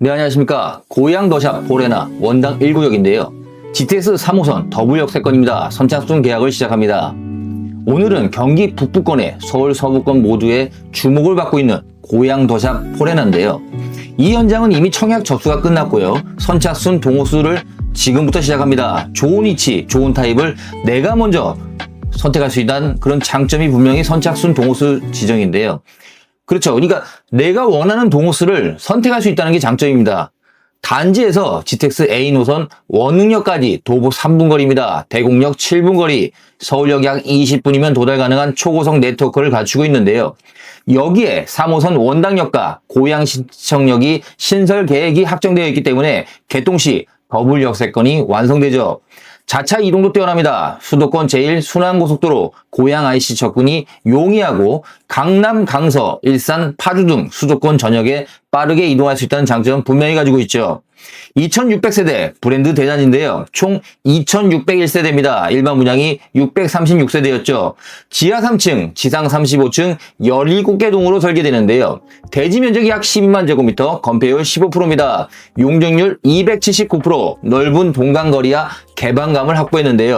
네, 안녕하십니까. 고양 더샵 보레나 원당 1구역인데요. GTS 3호선 더블 역세권입니다. 선착순 계약을 시작합니다. 오늘은 경기 북부권에 서울 서부권 모두의 주목을 받고 있는 고양 더샵 포레나인데요. 이 현장은 이미 청약 접수가 끝났고요. 선착순 동호수를 지금부터 시작합니다. 좋은 위치, 좋은 타입을 내가 먼저 선택할 수 있다는 그런 장점이 분명히 선착순 동호수 지정인데요. 그렇죠. 그러니까 내가 원하는 동호수를 선택할 수 있다는 게 장점입니다. 단지에서 GTX A 노선 원흥역까지 도보 3분 거리입니다. 대곡역 7분 거리, 서울역 약 20분이면 도달 가능한 초고속 네트워크를 갖추고 있는데요. 여기에 3호선 원당역과 고양시청역이 신설 계획이 확정되어 있기 때문에 개통 시 더블 역세권이 완성되죠. 자차 이동도 뛰어납니다. 수도권 제1 순환고속도로 고양 IC 접근이 용이하고 강남, 강서, 일산, 파주 등 수도권 전역에 빠르게 이동할 수 있다는 장점 분명히 가지고 있죠. 2600세대 브랜드 대단인데요. 총 2601세대입니다. 일반 분양이 636세대였죠. 지하 3층, 지상 35층 17개 동으로 설계되는데요. 대지 면적이 약 12만 제곱미터, 건폐율 15%입니다. 용적률 279%, 넓은 동간거리와 개방감을 확보했는데요.